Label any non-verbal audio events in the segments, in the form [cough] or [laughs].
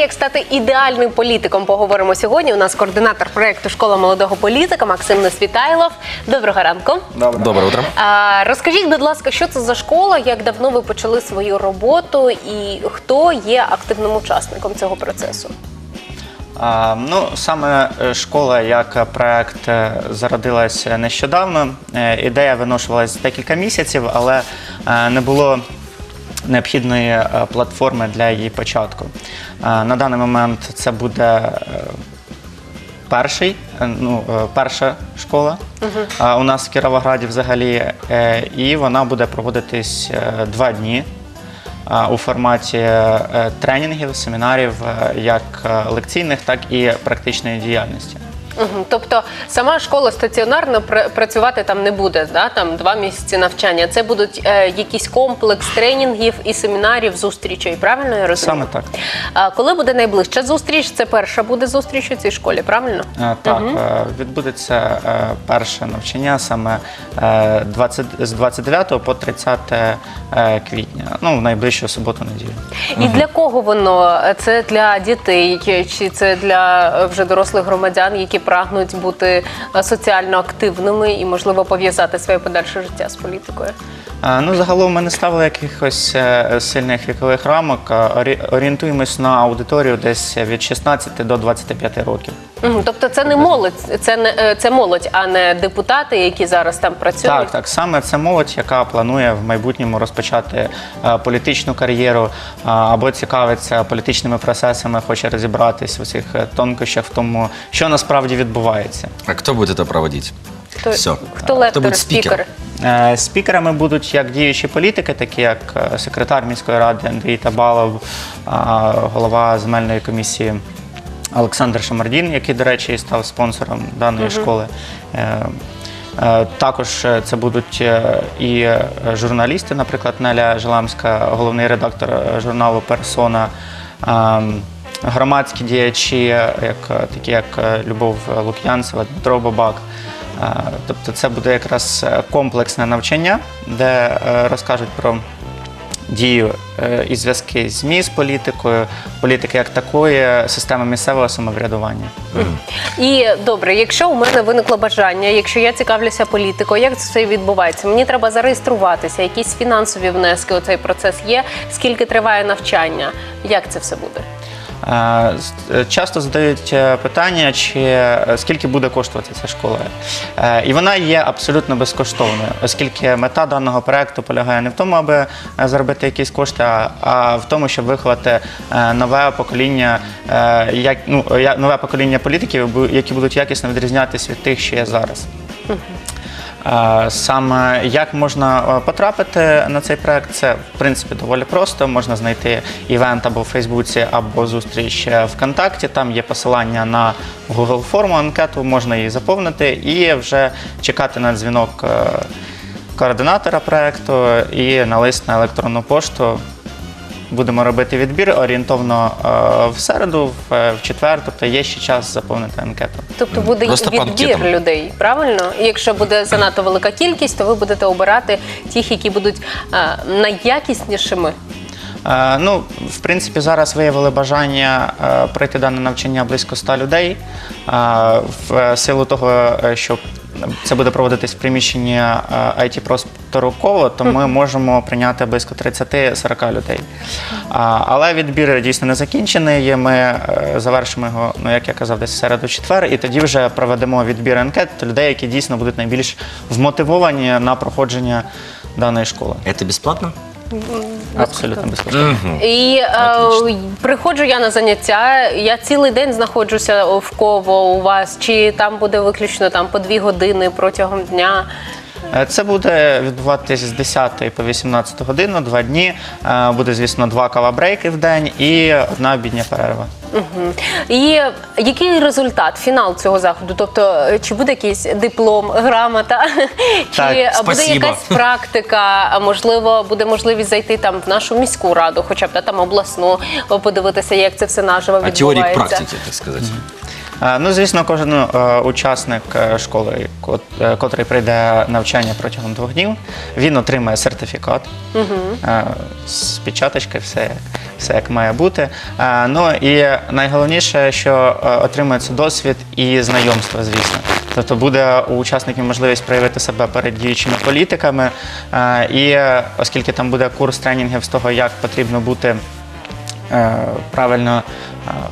як стати ідеальним політиком, поговоримо сьогодні. У нас координатор проєкту Школа молодого політика Максим Несвітайлов. Доброго ранку. Доброе утро. А, розкажіть, будь ласка, що це за школа, як давно ви почали свою роботу і хто є активним учасником цього процесу? А, Ну, саме е, школа як проект е, зародилась нещодавно. Е, Ідея виношувалась декілька місяців, але не було необхідної платформи для її початку. Е, На даний момент це буде е, перший, е, ну, перша школа у нас в Кіровограді взагалі, і вона буде проводитись два дні у форматі тренінгів, семінарів, як лекційних, так і практичної діяльності. Тобто сама школа стаціонарно працювати там не буде, да? там два місяці навчання. Це будуть е, якийсь комплекс тренінгів і семінарів, зустрічей. Правильно я розумію? Саме так. А коли буде найближча зустріч? Це перша буде зустріч у цій школі, правильно? Е, Так, е, відбудеться е, перше навчання саме е, 20, з 29 по 30 е, квітня, ну, в найближчу суботу-неділю. І для кого воно? Це для дітей, чи це для е, вже дорослих громадян, які прагнуть бути е, соціально активними і, можливо, пов'язати своє подальше життя з політикою? Ну, загалом ми не ставили якихось е, сильних вікових рамок. орі- Орієнтуємось на аудиторію десь від 16 до 25 років. Тобто це не молодь, це не е, це молодь, а не депутати, які зараз там працюють. Так, так саме це молодь, яка планує в майбутньому розпочати е, політичну кар'єру а, або цікавиться політичними процесами, хоче розібратись у цих е, тонкощах в тому, що насправді відбувається. А кто будет это проводить? Хто, Всё. хто лектор, хто буде спікер? спікер? Е, Спікерами будуть як діючі політики, такі як е, секретар міської ради Андрій Табалов, а, голова земельної комісії Олександр Шамардін, який, до речі, став спонсором даної школи. Е, е, Також е, це будуть і журналісти, наприклад, Неля Желамська, головний редактор журналу Персона. Громадські діячі, як такі як Любов Лук'янцева, Дмитро Бабак. Тобто це буде якраз комплексне навчання, де розкажуть про дію е, і зв'язки ЗМІ з політикою, політики як такої, системи місцевого самоврядування. І добре, якщо у мене виникло бажання, якщо я цікавлюся політикою, як це відбувається? Мені треба зареєструватися, якісь фінансові внески у цей процес є. Скільки триває навчання? Як це все буде? Е, Часто задають е, питання, чи е, скільки буде коштувати ця школа. І вона є абсолютно безкоштовною, оскільки мета даного проекту полягає не в тому, аби заробити якісь кошти, а- в тому, щоб виховати нове покоління, як ну нове покоління політиків, які будуть якісно відрізнятися від тих, що є зараз. Саме як можна е, потрапити на цей проект, це в принципі доволі просто. Можна знайти івент або в Фейсбуці, або зустріч е, ВКонтакті. Там є посилання на Google форму, анкету, можна її заповнити і вже чекати на дзвінок е, координатора проекту і на лист на електронну пошту. Будемо робити відбір орієнтовно е, в середу, в, е, в четвер, тобто є ще час заповнити анкету. Тобто буде Просто відбір людей, правильно? І якщо буде занадто велика кількість, то ви будете обирати тих, які будуть е, найякіснішими. Е, Ну, в принципі, зараз виявили бажання е, пройти дане навчання близько 100 людей. Е, В силу того, е, що це буде проводитись в приміщенні it простору коло, то ми можемо прийняти близько 30-40 людей. А, Але відбір дійсно не закінчений. Ми е, завершимо його, ну як я казав, десь середу-четвер, і тоді вже проведемо відбір анкет людей, які дійсно будуть найбільш вмотивовані на проходження даної школи. Це бесплатно? Абсолютно безкоштовно. І е, приходжу я на заняття. Я цілий день знаходжуся в ково у вас, чи там буде виключно там по дві години протягом дня. Е, Це буде відбуватись з 10 по 18 годину, два дні. Е, Буде, звісно, два кавабрейки в день і одна обідня перерва. Мгм. І який результат, фінал цього заходу? Тобто, е, чи буде якийсь диплом, грамота, [laughs] чи Так, буде якась практика, а можливо, буде можливість зайти там в нашу міську раду, хоча б та, там обласну, подивитися, як це все наживо А відбувається. теории к практике, так сказать. Ну, звісно, кожен е, учасник е, школи, е, котрий прийде навчання протягом двох днів, він отримає сертифікат з печаточкою, все, як- все як має бути. Ну і найголовніше, що отримується досвід і знайомство, звісно. Тобто буде у учасників можливість проявити себе перед діючими політиками. І оскільки там буде курс тренінгів з того, як потрібно бути правильно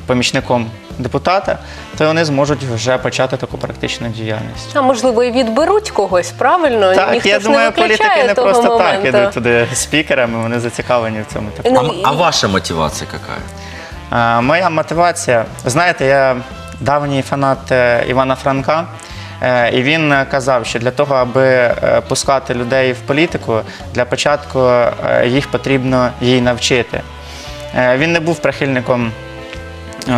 помічником депутата, то вони зможуть вже почати таку практичну діяльність. А можливо, і відберуть когось, правильно? Так, Ніхто я думаю, не політики не просто так ідуть туди спікерами, вони зацікавлені в цьому. Ну, А, а ваша мотивация какая? Е, Моя мотивація, знаєте, я давній фанат е, Івана Франка. е, І він казав, що для того, аби е, пускати людей в політику, для початку їх потрібно їй навчити. Він не був прихильником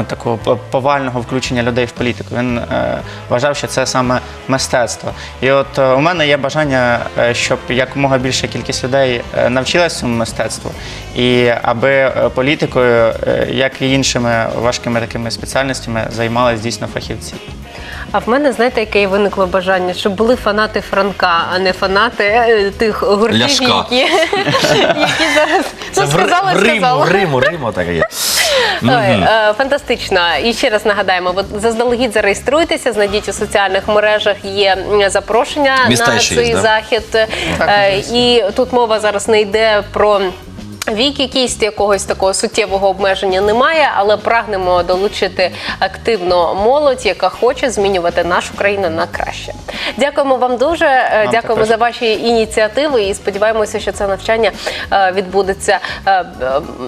такого повального включення людей в політику. Він е, вважав, що це саме мистецтво. І от е, у мене є бажання, е, щоб якомога більша кількість людей е, навчилась цьому мистецтву, і аби е, політикою, е, як і іншими важкими такими спеціальностями, займались дійсно фахівці. А в мене, знаєте, яке виникло бажання, щоб були фанати Франка, а не фанати е, тих гуртів, які, [laughs] які зараз ну, в, сказала, в Риму, сказала. Риму, Риму так є. Ой, е, Фантастично. І ще раз нагадаємо, от заздалегідь зареєструйтеся, знайдіть у соціальних мережах є м, запрошення Міста на ще цей да? захід. Е. І тут мова зараз не йде про. Вік якийсь якогось такого суттєвого обмеження немає, але прагнемо долучити активно молодь, яка хоче змінювати нашу країну на краще. Дякуємо вам дуже. е, Вам Дякуємо також. за ваші ініціативи і сподіваємося, що це навчання е, відбудеться. е,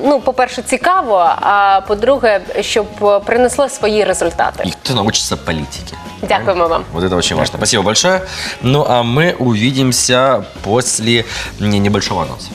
Ну, по-перше, цікаво. А по-друге, щоб принесло свої результати. И кто научится политике. Дякуємо вам. Вот это очень важно. Спасибо большое. Ну а мы увидимся после небольшого анонса.